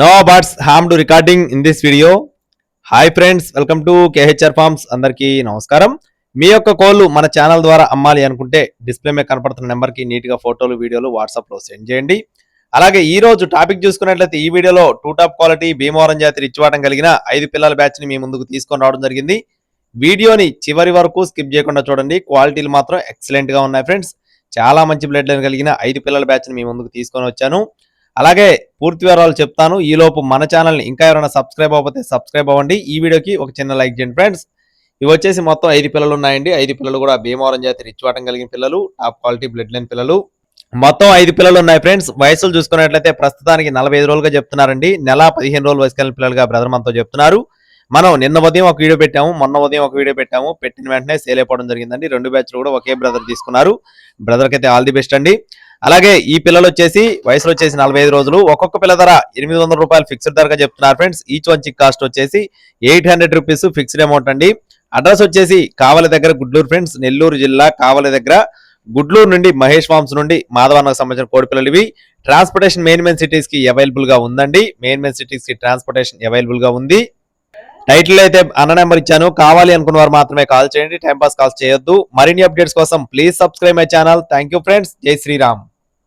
No birds harm to recording in this video hi friends welcome to KHR farms అందరికీ నమస్కారం మీ యొక్క కోళ్ళు మన ఛానల్ ద్వారా అమ్మాలి అనుకుంటే డిస్ప్లే మీద కనపడుతున్న నెంబర్కి నీట్గా ఫోటోలు వీడియోలు వాట్సాప్లో సెండ్ చేయండి. అలాగే ఈ రోజు టాపిక్ చూసుకున్నట్లయితే ఈ వీడియోలో టూ టాప్ క్వాలిటీ భీమవరం జాతి ఇచ్చివాటం కలిగిన ఐదు పిల్లల బ్యాచ్ని మీ ముందుకు తీసుకొని రావడం జరిగింది. వీడియోని చివరి వరకు స్కిప్ చేయకుండా చూడండి. క్వాలిటీలు మాత్రం ఎక్సలెంట్గా ఉన్నాయి ఫ్రెండ్స్ చాలా మంచి బ్లడ్ లైన్ కలిగిన ఐదు పిల్లల బ్యాచ్ని మీ ముందుకు తీసుకొని వచ్చాను. అలాగే పూర్తి వివరాలు చెప్తాను. ఈలోపు మన ఛానల్ని ఇంకా ఎవరైనా సబ్స్క్రైబ్ అవ్వకపోతే సబ్స్క్రైబ్ అవ్వండి. ఈ వీడియోకి ఒక చిన్న లైక్ చేయండి ఫ్రెండ్స్. ఇవి వచ్చేసి మొత్తం ఐదు పిల్లలు ఉన్నాయండి. ఐదు పిల్లలు కూడా భీమవరం జాతి రిచ్వాటం కలిగిన పిల్లలు టాప్ క్వాలిటీ బ్లడ్ లైన్ పిల్లలు. మొత్తం ఐదు పిల్లలు ఉన్నాయి ఫ్రెండ్స్. వయసులు చూసుకున్నట్లయితే ప్రస్తుతానికి నలభై ఐదు రోజులుగా చెప్తున్నారండి. నెల పదిహేను రోజులు వయసు కలిగిన పిల్లలుగా బ్రదర్ మనతో చెప్తున్నారు. మనం నిన్న ఉదయం ఒక వీడియో పెట్టాము మొన్న ఉదయం ఒక వీడియో పెట్టాము. పెట్టిన వెంటనే సేల్ అయిపోవడం జరిగిందండి. రెండు బ్యాచ్లు కూడా ఒకే బ్రదర్ తీసుకున్నారు. బ్రదర్కి అయితే ఆల్ ది బెస్ట్ అండి. అలాగే ఈ పిల్లలు వచ్చేసి వయసులో వచ్చేసి నలభై ఐదు రోజులు ఒక్కొక్క పిల్ల ధర ఎనిమిది వందల రూపాయలు ఫిక్స్డ్ ధరగా చెప్తున్నారు friends. Each one chick cost వచ్చేసి eight hundred rupees fixed amount అండి. అడ్రస్ వచ్చేసి కావలి దగ్గర గుడ్లూరు ఫ్రెండ్స్ నెల్లూరు జిల్లా కావలి దగ్గర గుడ్లూరు నుండి మహేష్ ఫార్మ్స్ నుండి మాధవానికి సంబంధించిన కోడి పిల్లలు ఇవి. ట్రాన్స్పోర్టేషన్ మెయిన్ మెయిన్ సిటీస్కి అవైలబుల్గా ఉందండి. మెయిన్ మెయిన్ సిటీస్కి ట్రాన్స్పోర్టేషన్ అవైలబుల్గా ఉంది. టైటిల్ అయితే అన్న నెంబర్ ఇచ్చాను. కావాలి అనుకున్న వారు మాత్రమే కాల్ చేయండి. టైం పాస్ చేయొద్దు. మరిన్ని అప్డేట్స్ కోసం please subscribe my channel thank you friends Jai Shriram